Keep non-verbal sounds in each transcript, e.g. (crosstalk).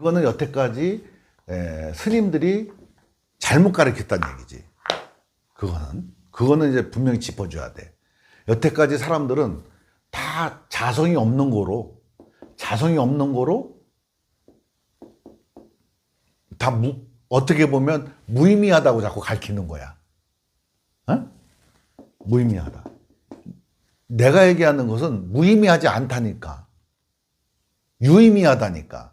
그거는 여태까지 에, 스님들이 잘못 가르쳤다는 얘기지. 그거는 그거는 이제 분명히 짚어줘야 돼. 여태까지 사람들은 다 자성이 없는 거로 자성이 없는 거로 다 무, 어떻게 보면 무의미하다고 자꾸 가르치는 거야. 어? 무의미하다. 내가 얘기하는 것은 무의미하지 않다니까. 유의미하다니까.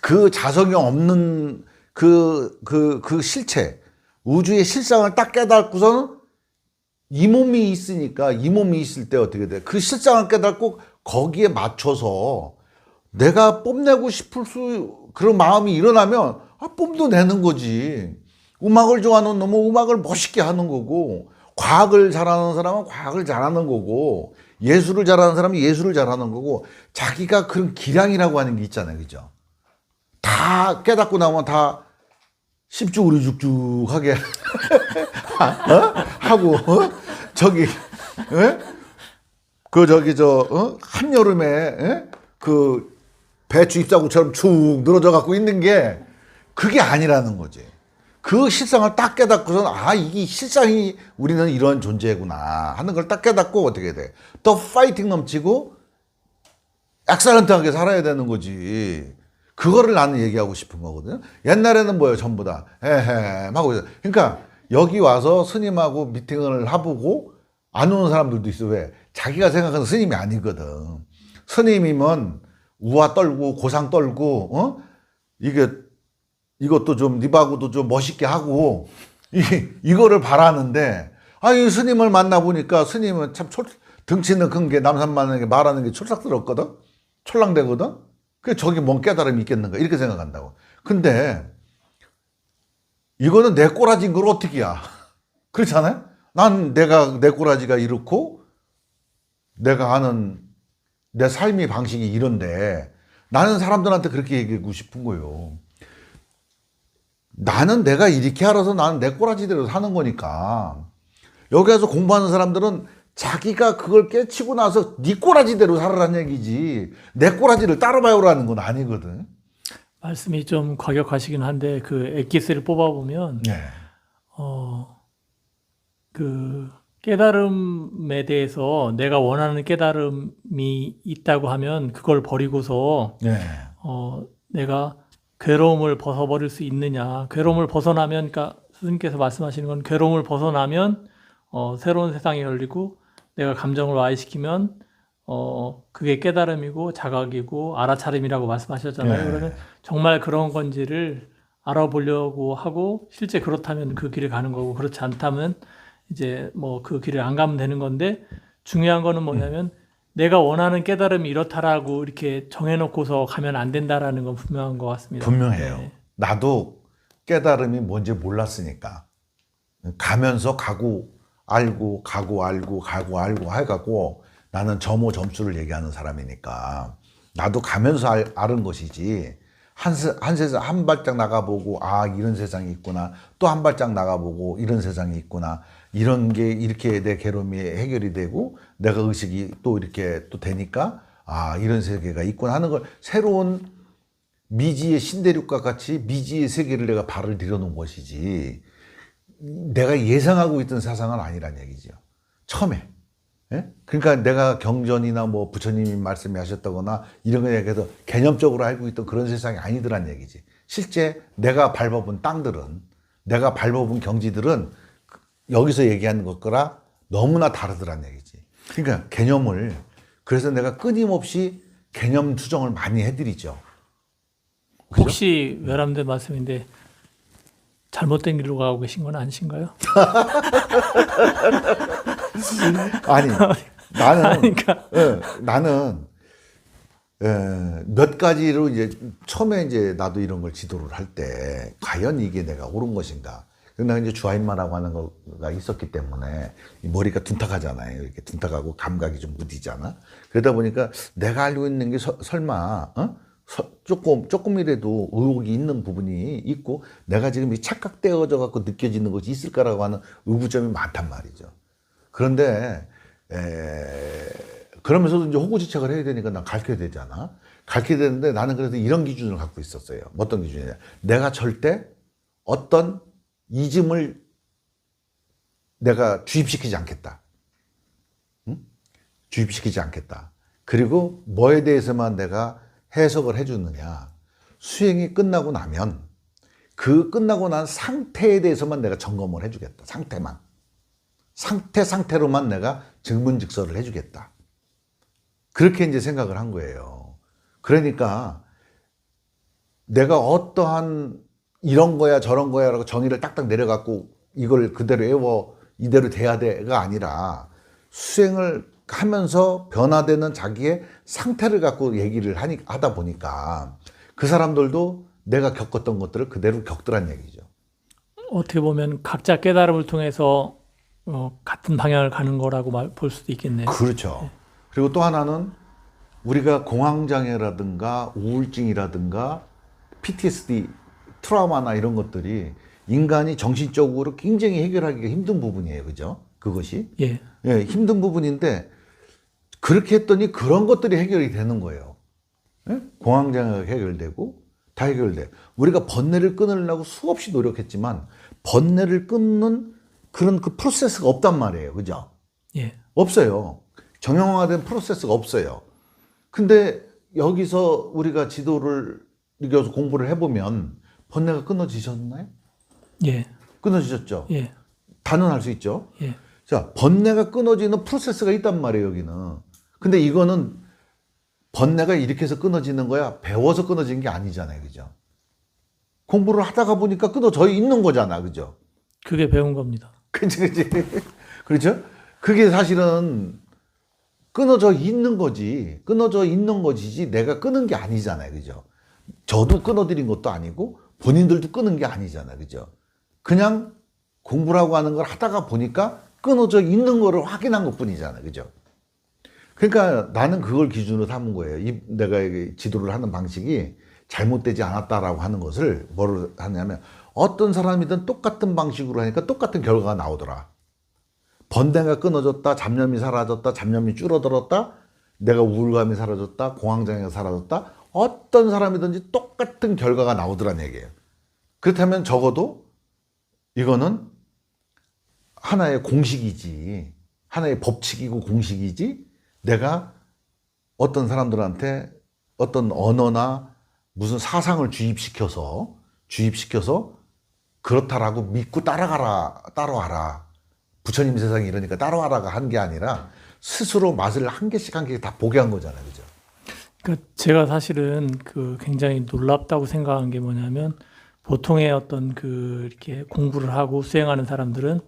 그 자성이 없는 그, 그, 그 실체, 우주의 실상을 딱 깨닫고서는 이 몸이 있으니까 이 몸이 있을 때 어떻게 돼? 그 실상을 깨닫고 거기에 맞춰서 내가 뽐내고 싶을 수, 그런 마음이 일어나면 아, 뽐도 내는 거지. 음악을 좋아하는 놈은 음악을 멋있게 하는 거고, 과학을 잘하는 사람은 과학을 잘하는 거고, 예술을 잘하는 사람은 예술을 잘하는 거고, 자기가 그런 기량이라고 하는 게 있잖아요. 그죠? 다 깨닫고 나면 다 십죽우리죽죽하게 (laughs) 어? 하고, 어? 저기, 예? 그 저기 저 어? 한여름에 예? 그 배추 잎사구처럼 축 늘어져 갖고 있는 게 그게 아니라는 거지. 그 실상을 딱 깨닫고선 아 이게 실상이 우리는 이런 존재구나 하는 걸 딱 깨닫고 어떻게 돼? 더 파이팅 넘치고 엑셀런트하게 살아야 되는 거지. 그거를 나는 얘기하고 싶은 거거든. 옛날에는 뭐예요, 전부 다. 에헤, 하고 있어. 그러니까 여기 와서 스님하고 미팅을 해보고 안 오는 사람들도 있어. 왜? 자기가 생각하는 스님이 아니거든. 스님이면 우아 떨고 고상 떨고, 어? 이게 이것도 좀 니바고도 좀 멋있게 하고 이 이거를 바라는데 아니 스님을 만나 보니까 스님은 참 촐, 등치는 큰 게 남산만하게 말하는 게 촐싹스럽거든. 촐랑대거든. 그 저기 뭔 깨달음이 있겠는가 이렇게 생각한다고. 근데 이거는 내 꼬라지인 걸 어떻게야? (laughs) 그렇잖아요. 난 내가 내 꼬라지가 이렇고 내가 아는 내 삶의 방식이 이런데 나는 사람들한테 그렇게 얘기하고 싶은 거예요. 나는 내가 이렇게 알아서 나는 내 꼬라지대로 사는 거니까 여기 와서 공부하는 사람들은 자기가 그걸 깨치고 나서 네 꼬라지대로 살아라는 얘기지 내 꼬라지를 따라봐요라는 건 아니거든. 말씀이 좀 과격하시긴 한데 그 엑기스를 뽑아보면 네. 어, 그 깨달음에 대해서 내가 원하는 깨달음이 있다고 하면 그걸 버리고서 네. 어, 내가 괴로움을 벗어버릴 수 있느냐. 괴로움을 벗어나면, 그러니까 스님께서 말씀하시는 건 괴로움을 벗어나면 어, 새로운 세상이 열리고 내가 감정을 와해시키면 어, 그게 깨달음이고 자각이고 알아차림이라고 말씀하셨잖아요. 네. 그러면 정말 그런 건지를 알아보려고 하고 실제 그렇다면 그 길을 가는 거고 그렇지 않다면 이제 뭐 그 길을 안 가면 되는 건데 중요한 거는 뭐냐면 내가 원하는 깨달음이 이렇다라고 이렇게 정해놓고서 가면 안 된다라는 건 분명한 것 같습니다. 분명해요. 네. 나도 깨달음이 뭔지 몰랐으니까 가면서 가고 알고 가고 알고 가고 알고 해갖고 나는 점호 점수를 얘기하는 사람이니까 나도 가면서 알, 아는 것이지. 한, 세, 한 세상 한 발짝 나가보고 아 이런 세상이 있구나. 또 한 발짝 나가보고 이런 세상이 있구나. 이런 게 이렇게 내 괴로움이 해결이 되고 내가 의식이 또 이렇게 또 되니까 아 이런 세계가 있구나 하는 걸 새로운 미지의 신대륙과 같이 미지의 세계를 내가 발을 들여놓은 것이지 내가 예상하고 있던 사상은 아니란 얘기죠. 처음에. 예? 그러니까 내가 경전이나 뭐 부처님이 말씀이 하셨다거나 이런 거 얘기해서 개념적으로 알고 있던 그런 세상이 아니더란 얘기지. 실제 내가 밟아본 땅들은, 내가 밟아본 경지들은 여기서 얘기하는 것과 너무나 다르더란 얘기지. 그러니까 개념을, 그래서 내가 끊임없이 개념 수정을 많이 해드리죠. 그죠? 혹시 외람된 말씀인데 잘못된 길로 가고 계신 건 아니신가요? (laughs) 아니 나는 (laughs) 그러니까 예, 나는 예, 몇 가지로 이제 처음에 이제 나도 이런 걸 지도를 할 때 과연 이게 내가 옳은 것인가? 근데 이제 주아인마라고 하는 거가 있었기 때문에 이 머리가 둔탁하잖아요. 이렇게 둔탁하고 감각이 좀 무디잖아. 그러다 보니까 내가 알고 있는 게 서- 설마 어? 서- 조금 조금이라도 의혹이 있는 부분이 있고 내가 지금 이 착각되어져 갖고 느껴지는 것이 있을까라고 하는 의구점이 많단 말이죠. 그런데 에, 그러면서도 이제 호구지책을 해야 되니까 난 가르쳐야 되잖아. 가르치게 되는데 나는 그래서 이런 기준을 갖고 있었어요. 어떤 기준이냐. 내가 절대 어떤 이즘을 내가 주입시키지 않겠다. 응? 주입시키지 않겠다. 그리고 뭐에 대해서만 내가 해석을 해주느냐. 수행이 끝나고 나면 그 끝나고 난 상태에 대해서만 내가 점검을 해주겠다. 상태만. 상태 상태로만 내가 증문즉서를 해주겠다. 그렇게 이제 생각을 한 거예요. 그러니까 내가 어떠한 이런 거야 저런 거야 라고 정의를 딱딱 내려갖고 이걸 그대로 외워 이대로 돼야 돼가 아니라 수행을 하면서 변화되는 자기의 상태를 갖고 얘기를 하니, 하다 보니까 그 사람들도 내가 겪었던 것들을 그대로 겪더란 얘기죠. 어떻게 보면 각자 깨달음을 통해서 어, 같은 방향을 가는 거라고 말, 볼 수도 있겠네요. 그렇죠. 그리고 또 하나는 우리가 공황장애라든가 우울증이라든가 PTSD, 트라우마나 이런 것들이 인간이 정신적으로 굉장히 해결하기가 힘든 부분이에요. 그죠? 그것이. 예, 예, 힘든 부분인데 그렇게 했더니 그런 것들이 해결이 되는 거예요. 예? 공황장애가 해결되고 다 해결돼. 우리가 번뇌를 끊으려고 수없이 노력했지만 번뇌를 끊는 그런 그 프로세스가 없단 말이에요. 그죠? 예, 없어요. 정형화된 프로세스가 없어요. 근데 여기서 우리가 지도를 이겨서 공부를 해보면 번뇌가 끊어지셨나요? 예, 끊어지셨죠? 예, 단언할 수 있죠? 예. 자, 번뇌가 끊어지는 프로세스가 있단 말이에요, 여기는. 근데 이거는 번뇌가 이렇게 해서 끊어지는 거야. 배워서 끊어진 게 아니잖아요, 그죠? 공부를 하다가 보니까 끊어져 있는 거잖아, 그죠? 그게 배운 겁니다. (laughs) 그치, 그치. 그렇죠? 그게 사실은 끊어져 있는 거지. 끊어져 있는 거지지 내가 끊은 게 아니잖아요. 그죠? 저도 끊어드린 것도 아니고 본인들도 끊은 게 아니잖아요. 그죠? 그냥 공부라고 하는 걸 하다가 보니까 끊어져 있는 거를 확인한 것 뿐이잖아요. 그죠? 그러니까 나는 그걸 기준으로 삼은 거예요. 이, 내가 이 지도를 하는 방식이 잘못되지 않았다라고 하는 것을 뭐를 하냐면 어떤 사람이든 똑같은 방식으로 하니까 똑같은 결과가 나오더라. 번뇌가 끊어졌다, 잡념이 사라졌다, 잡념이 줄어들었다, 내가 우울감이 사라졌다, 공황장애가 사라졌다, 어떤 사람이든지 똑같은 결과가 나오더란 얘기예요. 그렇다면 적어도 이거는 하나의 공식이지, 하나의 법칙이고 공식이지, 내가 어떤 사람들한테 어떤 언어나 무슨 사상을 주입시켜서, 주입시켜서 그렇다라고 믿고 따라가라, 따라와라. 부처님 세상이 이러니까 따라와라가 한 게 아니라 스스로 맛을 한 개씩 한 개씩 다 보게 한 거잖아요. 그죠? 그러니까 제가 사실은 그 굉장히 놀랍다고 생각한 게 뭐냐면 보통의 어떤 그 이렇게 공부를 하고 수행하는 사람들은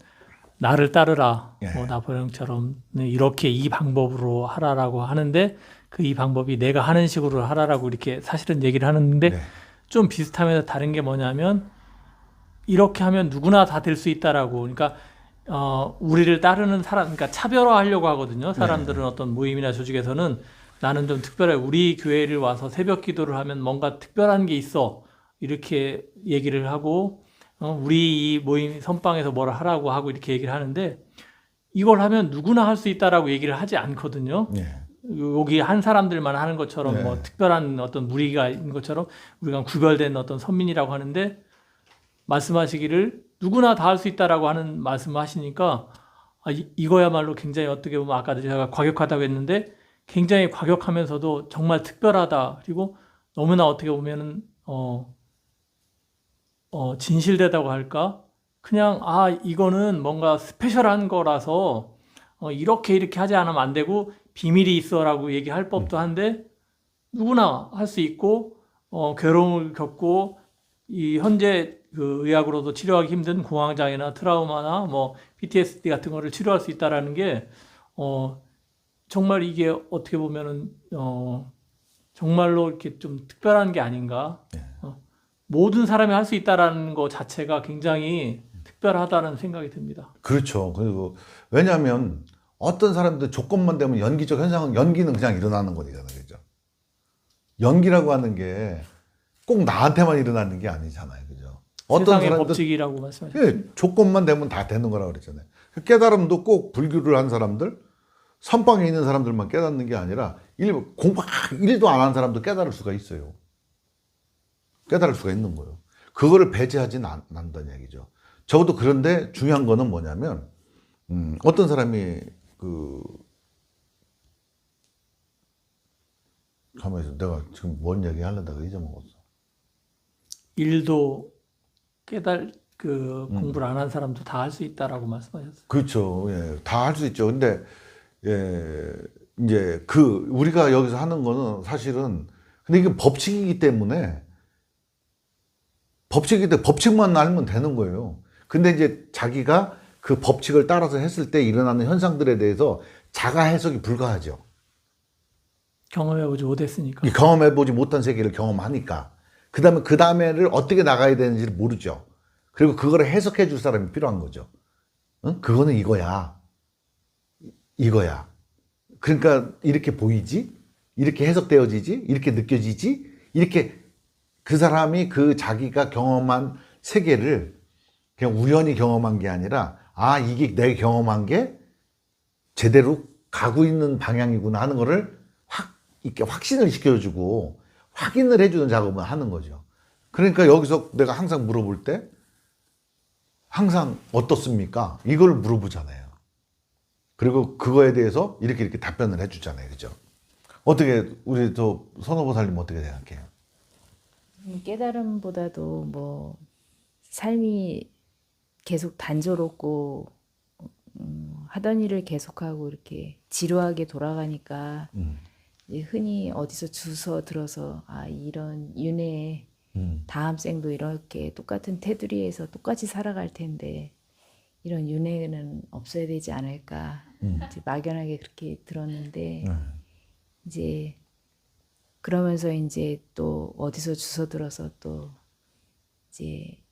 나를 따르라, 예. 뭐 나포령처럼 네, 이렇게 이 방법으로 하라라고 하는데 그 이 방법이 내가 하는 식으로 하라라고 이렇게 사실은 얘기를 하는데 네. 좀 비슷하면서 다른 게 뭐냐면 이렇게 하면 누구나 다 될 수 있다라고 그러니까 어 우리를 따르는 사람 그러니까 차별화하려고 하거든요. 사람들은 어떤 모임이나 조직에서는 나는 좀 특별해 우리 교회를 와서 새벽 기도를 하면 뭔가 특별한 게 있어 이렇게 얘기를 하고 어, 우리 이 모임 선방에서 뭐라 하라고 하고 이렇게 얘기를 하는데 이걸 하면 누구나 할 수 있다라고 얘기를 하지 않거든요. 네. 여기 한 사람들만 하는 것처럼 네. 뭐 특별한 어떤 무리가 있는 것처럼 우리가 구별된 어떤 선민이라고 하는데 말씀하시기를 누구나 다 할 수 있다라고 하는 말씀하시니까 아, 이, 이거야말로 굉장히 어떻게 보면 아까 제가 과격하다고 했는데 굉장히 과격하면서도 정말 특별하다 그리고 너무나 어떻게 보면은 어, 어 진실되다고 할까? 그냥 아 이거는 뭔가 스페셜한 거라서 어, 이렇게 이렇게 하지 않으면 안 되고 비밀이 있어라고 얘기할 법도 한데 누구나 할 수 있고 어, 괴로움을 겪고 이 현재 그 의학으로도 치료하기 힘든 공황 장애나 트라우마나 뭐 PTSD 같은 거를 치료할 수 있다라는 게 어, 정말 이게 어떻게 보면은 어, 정말로 이렇게 좀 특별한 게 아닌가. 어, 모든 사람이 할 수 있다라는 거 자체가 굉장히 특별하다는 생각이 듭니다. 그렇죠. 그리고 왜냐하면 어떤 사람들 조건만 되면 연기적 현상은 연기는 그냥 일어나는 거잖아요. 그죠? 연기라고 하는 게 꼭 나한테만 일어나는 게 아니잖아요. 그죠? 어떤 사람들 법칙이라고 말씀하셨죠. 예, 조건만 되면 다 되는 거라고 그랬잖아요. 그 깨달음도 꼭 불교를 한 사람들, 선방에 있는 사람들만 깨닫는 게 아니라 일, 공부 일도 안 한 사람도 깨달을 수가 있어요. 깨달을 수가 있는 거예요. 그거를 배제하진 않, 않는다는 얘기죠. 적어도 그런데 중요한 거는 뭐냐면, 음, 어떤 사람이 그, 가만히 있어. 내가 지금 뭔 얘기 하려다가 잊어먹었어. 일도 깨달 그 공부를 안한 사람도 다 할 수 있다라고 말씀하셨어요. 그렇죠. 예. 다 할 수 있죠. 근데, 예, 이제 그, 우리가 여기서 하는 거는 사실은, 근데 이게 법칙이기 때문에, 법칙이기 때문에 법칙만 알면 되는 거예요. 근데 이제 자기가 그 법칙을 따라서 했을 때 일어나는 현상들에 대해서 자가 해석이 불가하죠. 경험해보지 못했으니까. 이 경험해보지 못한 세계를 경험하니까. 그 다음에 그 다음에를 어떻게 나가야 되는지를 모르죠. 그리고 그거를 해석해 줄 사람이 필요한 거죠. 응? 그거는 이거야. 이거야. 그러니까 이렇게 보이지? 이렇게 해석되어지지? 이렇게 느껴지지? 이렇게 그 사람이 그 자기가 경험한 세계를 그냥 우연히 경험한 게 아니라 아, 이게 내 경험한 게 제대로 가고 있는 방향이구나 하는 거를 확 이렇게 확신을 시켜주고 확인을 해주는 작업을 하는 거죠. 그러니까 여기서 내가 항상 물어볼 때 항상 어떻습니까? 이걸 물어보잖아요. 그리고 그거에 대해서 이렇게 이렇게 답변을 해주잖아요. 그죠? 어떻게 우리 저 선호보 살님 어떻게 생각해요? 음, 깨달음보다도 뭐 삶이 계속 단조롭고 음, 하던 일을 계속하고 이렇게 지루하게 돌아가니까 음, 흔히 어디서 주워 들어서 아 이런 윤회 음, 다음 생도 이렇게 똑같은 테두리에서 똑같이 살아갈 텐데 이런 윤회는 없어야 되지 않을까 음. 막연하게 그렇게 들었는데 네. 이제 그러면서 이제 또 어디서 주워 들어서 또 이제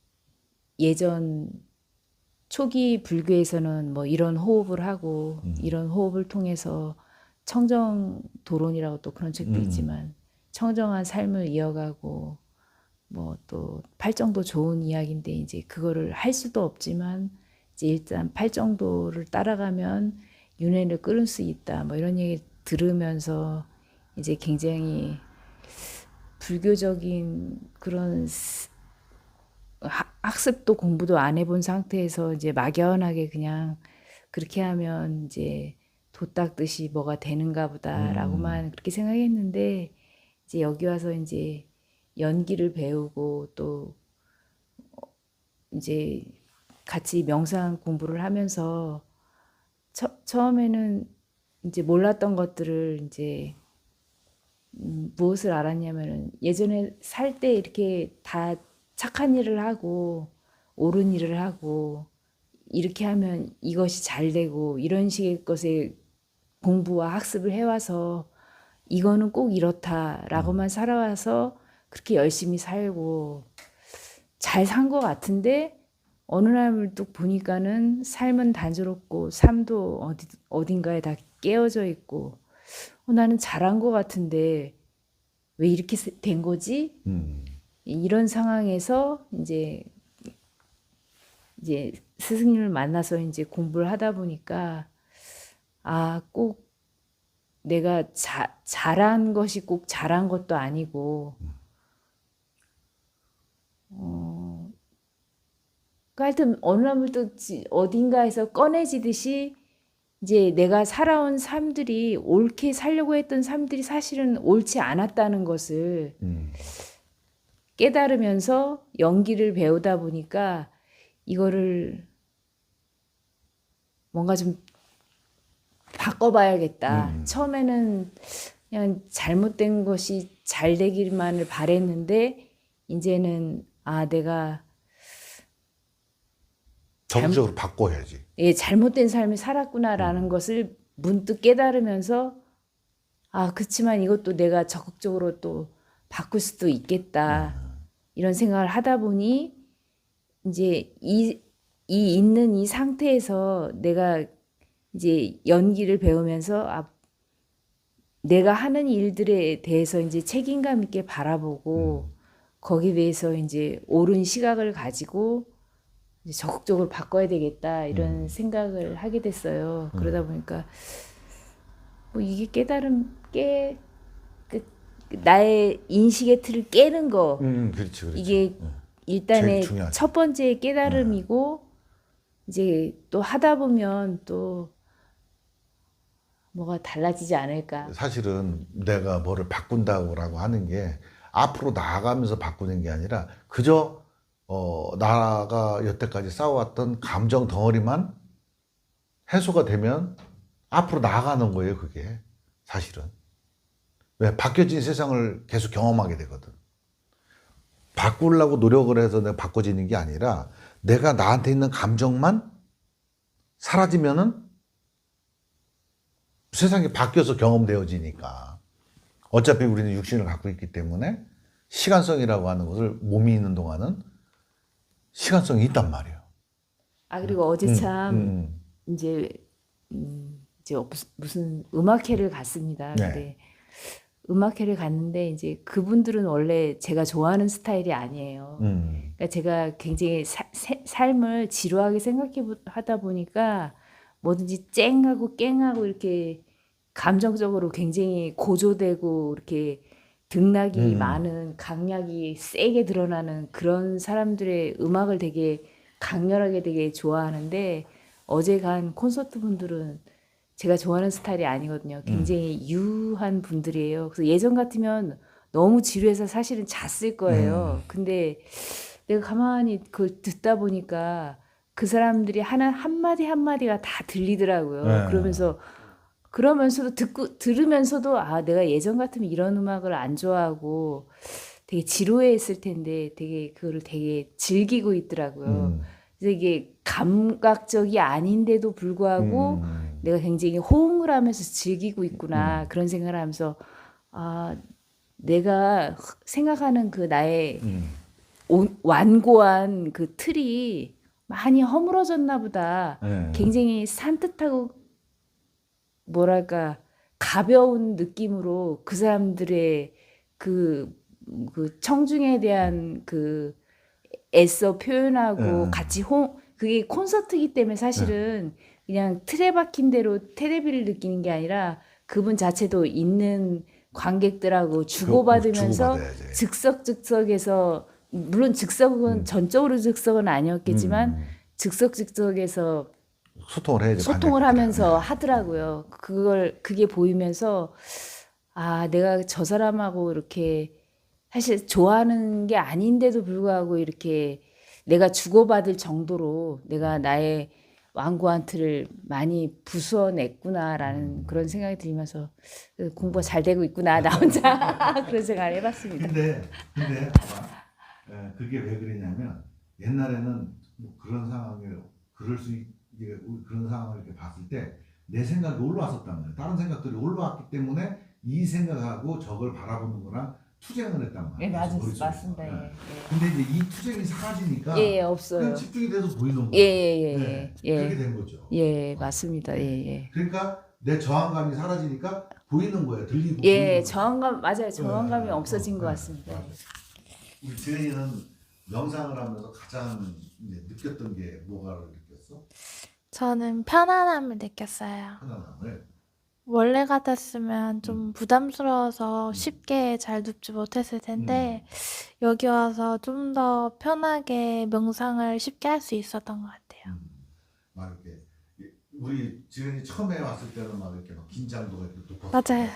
예전 초기 불교에서는 뭐 이런 호흡을 하고 이런 호흡을 통해서 청정 도론이라고 또 그런 책도 음. 있지만 청정한 삶을 이어가고 뭐 또 팔정도 좋은 이야기인데 이제 그거를 할 수도 없지만 이제 일단 팔정도를 따라가면 윤회를 끌을 수 있다 뭐 이런 얘기 들으면서 이제 굉장히 불교적인 그런 학습도 공부도 안 해본 상태에서 이제 막연하게 그냥 그렇게 하면 이제 도 닦듯이 뭐가 되는가 보다라고만 그렇게 생각했는데 이제 여기 와서 이제 연기를 배우고 또 어, 이제 같이 명상 공부를 하면서 처, 처음에는 이제 몰랐던 것들을 이제 음, 무엇을 알았냐면은 예전에 살 때 이렇게 다 착한 일을 하고 옳은 일을 하고 이렇게 하면 이것이 잘 되고 이런 식의 것에 공부와 학습을 해와서 이거는 꼭 이렇다라고만 살아와서 그렇게 열심히 살고 잘 산 것 같은데 어느 날또 보니까는 삶은 단조롭고 삶도 어디 어딘가에 다 깨어져 있고 어, 나는 잘한 것 같은데 왜 이렇게 된 거지? 음, 이런 상황에서 이제 이제 스승님을 만나서 이제 공부를 하다 보니까 아 꼭 내가 자, 잘한 것이 꼭 잘한 것도 아니고 어 그러니까 하여튼 어느 날부터 지- 어딘가에서 꺼내지듯이 이제 내가 살아온 삶들이 옳게 살려고 했던 삶들이 사실은 옳지 않았다는 것을 음, 깨달으면서 연기를 배우다 보니까 이거를 뭔가 좀 바꿔봐야겠다. 음. 처음에는 그냥 잘못된 것이 잘 되기만을 바랬는데 이제는 아 내가 적극적으로 바꿔야지. 예, 잘못된 삶을 살았구나라는 것을 문득 깨달으면서 아, 그렇지만 이것도 내가 적극적으로 또 바꿀 수도 있겠다. 이런 생각을 하다 보니 이제 이, 이 있는 이 상태에서 내가 이제 연기를 배우면서 아, 내가 하는 일들에 대해서 이제 책임감 있게 바라보고 거기에 대해서 이제 옳은 시각을 가지고 적극적으로 바꿔야 되겠다 이런 생각을 하게 됐어요. 그러다 보니까 뭐 이게 깨달음 깨 그, 그 나의 인식의 틀을 깨는 거 음, 그렇지, 그렇지. 이게 응. 일단의. 첫 번째 깨달음이고 이제 또 하다 보면 또 뭐가 달라지지 않을까. 사실은 내가 뭐를 바꾼다고라고 하는 게 앞으로 나아가면서 바꾸는 게 아니라 그저 어, 나가 여태까지 쌓아왔던 감정 덩어리만 해소가 되면 앞으로 나아가는 거예요, 그게. 사실은. 왜? 바뀌어진 세상을 계속 경험하게 되거든. 바꾸려고 노력을 해서 내가 바꿔지는 게 아니라 내가 나한테 있는 감정만 사라지면은 세상이 바뀌어서 경험되어지니까. 어차피 우리는 육신을 갖고 있기 때문에 시간성이라고 하는 것을 몸이 있는 동안은 시간성이 있단 말이에요. 아 그리고 어제 참 음, 이제 음, 이제 무슨- 무슨 음악회를 갔습니다. 네. 근데 음악회를 갔는데 이제 그분들은 원래 제가 좋아하는 스타일이 아니에요. 음, 그러니까 제가 굉장히 사- 세- 삶을 지루하게 생각해 보- 하다 보니까 뭐든지 쨍하고 깽하고 이렇게 감정적으로 굉장히 고조되고 이렇게 등락이 음. 많은 강약이 세게 드러나는 그런 사람들의 음악을 되게 강렬하게 되게 좋아하는데 어제 간 콘서트 분들은 제가 좋아하는 스타일이 아니거든요. 굉장히 유한 분들이에요. 그래서 예전 같으면 너무 지루해서 사실은 잤을 거예요. 근데 내가 가만히 그걸 듣다 보니까 그 사람들이 하는 한마디 한마디가 다 들리더라고요. 네. 그러면서 그러면서도 듣고 들으면서도 아 내가 예전 같으면 이런 음악을 안 좋아하고 되게 지루해 했을 텐데 되게 그거를 되게 즐기고 있더라고요. 음, 그래서 이게 감각적이 아닌데도 불구하고 음, 내가 굉장히 호응을 하면서 즐기고 있구나 그런 생각을 하면서 아 내가 생각하는 그 나의 음. 온- 완고한 그 틀이 많이 허물어졌나 보다. 네. 굉장히 산뜻하고 뭐랄까 가벼운 느낌으로 그 사람들의 그, 그 청중에 대한 그 애써 표현하고 네. 같이 홍 그게 콘서트이기 때문에 사실은 그냥 틀에 박힌 대로 테레비를 느끼는 게 아니라 그분 자체도 있는 관객들하고 주고받으면서 주고받아야지. 즉석즉석에서 물론 즉석은 전적으로 즉석은 아니었겠지만 음, 즉석즉석에서 소통을 해야지. 소통을 관객들이랑. 하면서 하더라고요. 그걸 그게 보이면서 아 내가 저 사람하고 이렇게 사실 좋아하는 게 아닌데도 불구하고 이렇게 내가 주고받을 정도로 내가 나의 완고한 틀을 많이 부수어냈구나라는 그런 생각이 들면서 공부가 잘 되고 있구나 나 혼자 (laughs) 그런 생각을 해봤습니다. 근데 근데 봐봐. 에, 그게 왜 그러냐면 옛날에는 뭐 그런 상황에 그럴 수 있, 우리 그런 상황을 이렇게 봤을 때 내 생각이 올라왔었단 말이야. 다른 생각들이 올라왔기 때문에 이 생각하고 저걸 바라보는 거랑 투쟁을 했단 말이야. 예 머릿속에서. 맞습니다. 예. 예, 근데 이제 이 투쟁이 사라지니까 예. 예, 없어요. 집중이 돼서 보이는 거야. 예예예 네, 예, 그렇게 예, 된 거죠. 예, 맞습니다. 예, 예. 그러니까 내 저항감이 사라지니까 보이는 거예요. 들리고. 예. 저항감 맞아요. 저항감이 네, 없어진 어, 것 네, 같습니다. 맞아요. 우리 지은이는 명상을 하면서 가장 이제 느꼈던 게 뭐가를 느꼈어? 저는 편안함을 느꼈어요. 편안함을. 원래 같았으면 좀 부담스러워서 쉽게 잘 눕지 못했을 텐데 여기 와서 좀 더 편하게 명상을 쉽게 할 수 있었던 것 같아요. 음, 막 이렇게 이- 우리 지은이 처음에 왔을 때는 막 이렇게 막 긴장도가 이렇게 높았어. 맞아요.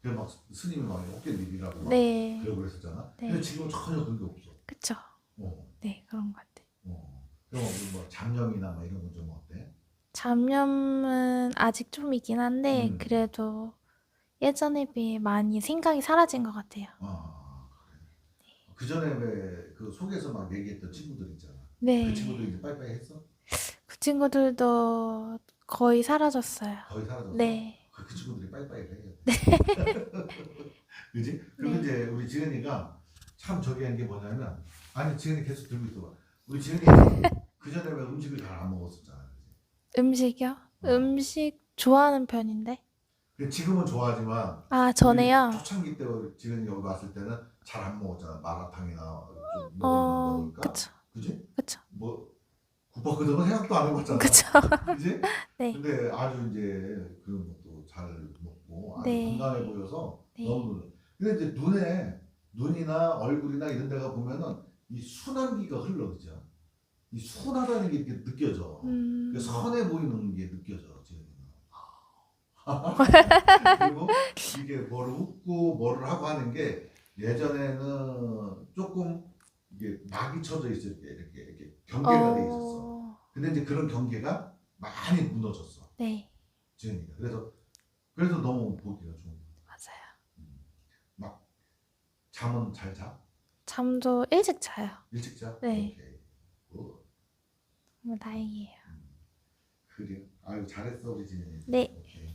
그래서 막 스님이 막 어깨 내리라고 막 네, 그러고 그랬었잖아. 네. 근데 지금 은 전혀 그런 게 없어. 그쵸. 어, 네, 그런 것 같아요. 어. 그럼 뭐 잡념이나 막 이런 건 좀 어때? 잡념은 아직 좀 있긴 한데 음. 그래도 예전에 비해 많이 생각이 사라진 것 같아요. 아. 그 전에 왜 그 속에서 막 얘기했던 친구들 있잖아. 네, 그 친구들 이제 빠이빠이 했어? 그 친구들도 거의 사라졌어요. 거의 사라졌어. 네, 그, 그 친구들이 빠이빠이를 해야 돼. (laughs) 그지? 그리고 네. 이제 우리 지은이가 참 저기 한게 뭐냐면 아니 지은이 계속 들고 있어 봐. 우리 지은이 그 전에 왜 음식을 잘 안 먹었었잖아. 음식이요? 어. 음식 좋아하는 편인데. 근데 지금은 좋아하지만 아, 전에요? 우리 초창기 때 지은이 여기 왔을 때는 잘 안 먹었잖아. 마라탕이나 좀 어, 먹으니까. 그쵸, 그지? 그쵸, 뭐 국밥그릇은 생각도 안 해봤잖아. 그쵸. (laughs) 그지? (laughs) 네. 근데 아주 이제 그런 것도 잘 먹고 아주 네. 건강해 보여서 네. 너무 눈. 근데 이제 눈에 눈이나 얼굴이나 이런 데가 보면은 이 순한기가 흘러 그죠? 이 순하다는 게 이렇게 느껴져. 음, 그 선해 보이는 게 느껴져 지금. (laughs) 그리고 이게 뭐를 웃고 뭐를 하고 하는 게 예전에는 조금 이게 막이 쳐져 있을 때 이렇게 이렇게 경계가 돼 있었어. 어, 근데 이제 그런 경계가 많이 무너졌어 네, 지은이가. 그래서 그래서 너무 보기가 좋은. 거야. 맞아요. 잠은 잘 자? 잠도 일찍 자요. 일찍 자? 네. 오케이. 굿. 정말 다행이에요. 그래. 아유 잘했어 우리 지은이. 네. 오케이.